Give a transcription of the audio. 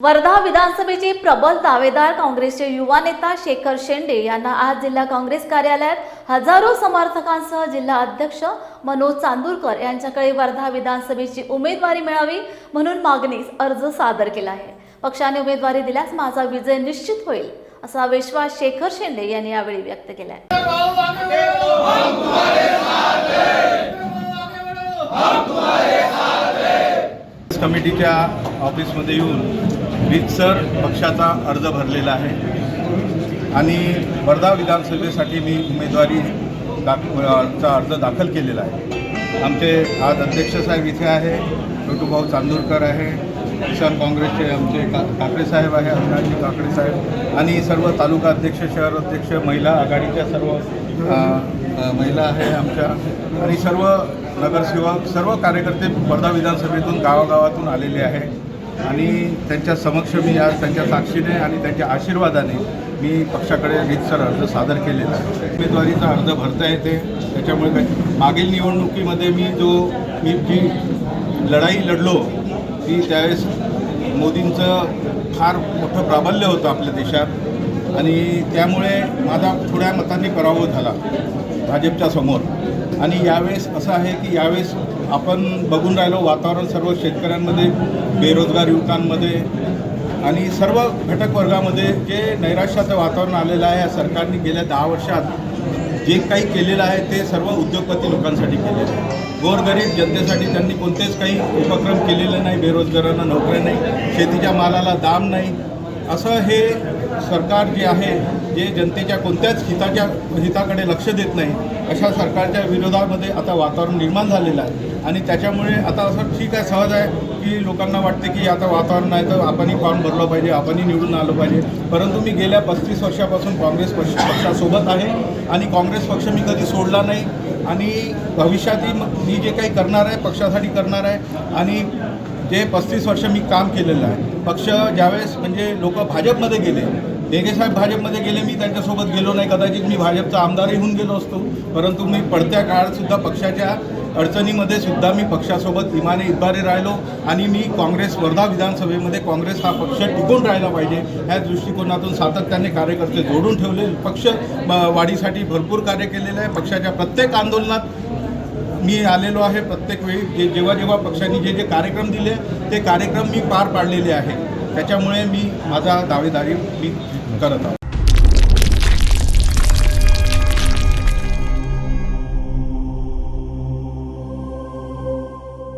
वर्धा विधानसभेचे प्रबल दावेदार काँग्रेसचे युवा नेता शेखर शेंडे यांना आज जिल्हा काँग्रेस कार्यालयात हजारो समर्थकांसह जिल्हा अध्यक्ष मनोज चांदूरकर यांच्याकडे वर्धा विधानसभेची उमेदवारी मिळावी म्हणून मागणीस अर्ज सादर केला आहे. पक्षाने उमेदवारी दिल्यास माझा विजय निश्चित होईल असा विश्वास शेखर शेंडे यांनी यावेळी व्यक्त केला आहे कमिटीच्या ऑफिसमध्ये येऊन रीतसर पक्षाचा अर्ज भरलेला आहे. आणि वर्धा विधानसभेसाठी मी उमेदवारी दाख चा अर्ज दाखल केलेला आहे. आमचे आज अध्यक्ष साहेब इथे आहे छोटूभाऊ चांदूरकर आहे किसान काँग्रेसचे आमचे का काकडे साहेब आहे अविनाशजी काकडे साहेब आणि सर्व तालुका अध्यक्ष शहर अध्यक्ष महिला आघाडीच्या सर्व महिला आहे आमच्या. आणि सर्व नगरसेवक सर्व कार्यकर्ते वर्धा विधानसभेतून गावागावातून आलेले आहे. आणि त्यांच्या समक्ष मी आज त्यांच्या साक्षीने आणि त्यांच्या आशीर्वादाने मी पक्षाकडे रीतसर अर्ज सादर केलेला आहे. उमेदवारीचा अर्ज भरता येते. त्याच्यामुळे काही मागील निवडणुकीमध्ये मी जो मी जी लढाई लढलो की त्यावेळेस मोदींचं फार मोठं प्राबल्य होतं आपल्या देशात. आणि त्यामुळे माझा थोड्या मतांनी पराभव झाला भाजपच्या समोर. आणि यावेळेस असं आहे की यावेळेस आपण बघून राहिलो वातावरण सर्व शेतकऱ्यांमध्ये बेरोजगार युवकांमध्ये आणि सर्व घटक वर्गामध्ये जे नैराश्याचं वातावरण आलेलं आहे या सरकारने गेल्या दहा वर्षात जे काही केलेलं आहे ते सर्व उद्योगपती लोकांसाठी केलेलं आहे. गोरगरीब जनतेसाठी त्यांनी कोणतेच काही उपक्रम केलेले नाही बेरोजगारांना नोकऱ्या नाही शेतीच्या मालाला दाम नाही. असं हे सरकार जे आहे जे जनतेच्या कोणत्याच हिताच्या हिताकडे लक्ष देत नाही अशा सरकारच्या विरोधामध्ये आता वातावरण निर्माण झालेलं आहे. आणि त्याच्यामुळे आता असं ठीक आहे सहज आहे की लोकांना वाटते की आता वातावरण आहे तर आपणही फॉर्म भरलं पाहिजे आपणही निवडून आलं पाहिजे. परंतु मी गेल्या पस्तीस वर्षापासून काँग्रेस पक्ष पक्षासोबत आहे आणि काँग्रेस पक्ष मी कधी सोडला नाही. आणि भविष्यातही मी जे काही करणार आहे पक्षासाठी करणार आहे आणि जे पस्तीस वर्ष मी काम केलेलं आहे पक्ष ज्यावेळेस म्हणजे लोक भाजपमध्ये गेले साहेब भाजपमध्ये गेले मी त्यांच्यासोबत गेलो नाही कदाचित मी भाजपचा आमदारही होऊन गेलो असतो. परंतु मी पडत्या काळातसुद्धा पक्षाच्या अडचणीमध्ये सुद्धा मी पक्षासोबत इमाने इतबारे राहिलो आणि मी काँग्रेस वर्धा विधानसभेमध्ये काँग्रेस हा पक्ष टिकून राहिला पाहिजे ह्या दृष्टिकोनातून सातत्याने कार्यकर्ते जोडून ठेवले. पक्ष म, वाढीसाठी भरपूर कार्य केलेलं आहे. पक्षाच्या प्रत्येक आंदोलनात मी आलेलो आहे. प्रत्येक वेळी जे जेव्हा जेव्हा पक्षांनी जे जे कार्यक्रम दिले ते कार्यक्रम मी पार पाडलेले आहे. त्याच्यामुळे मी माझा दावेदारी मी करत आहोत.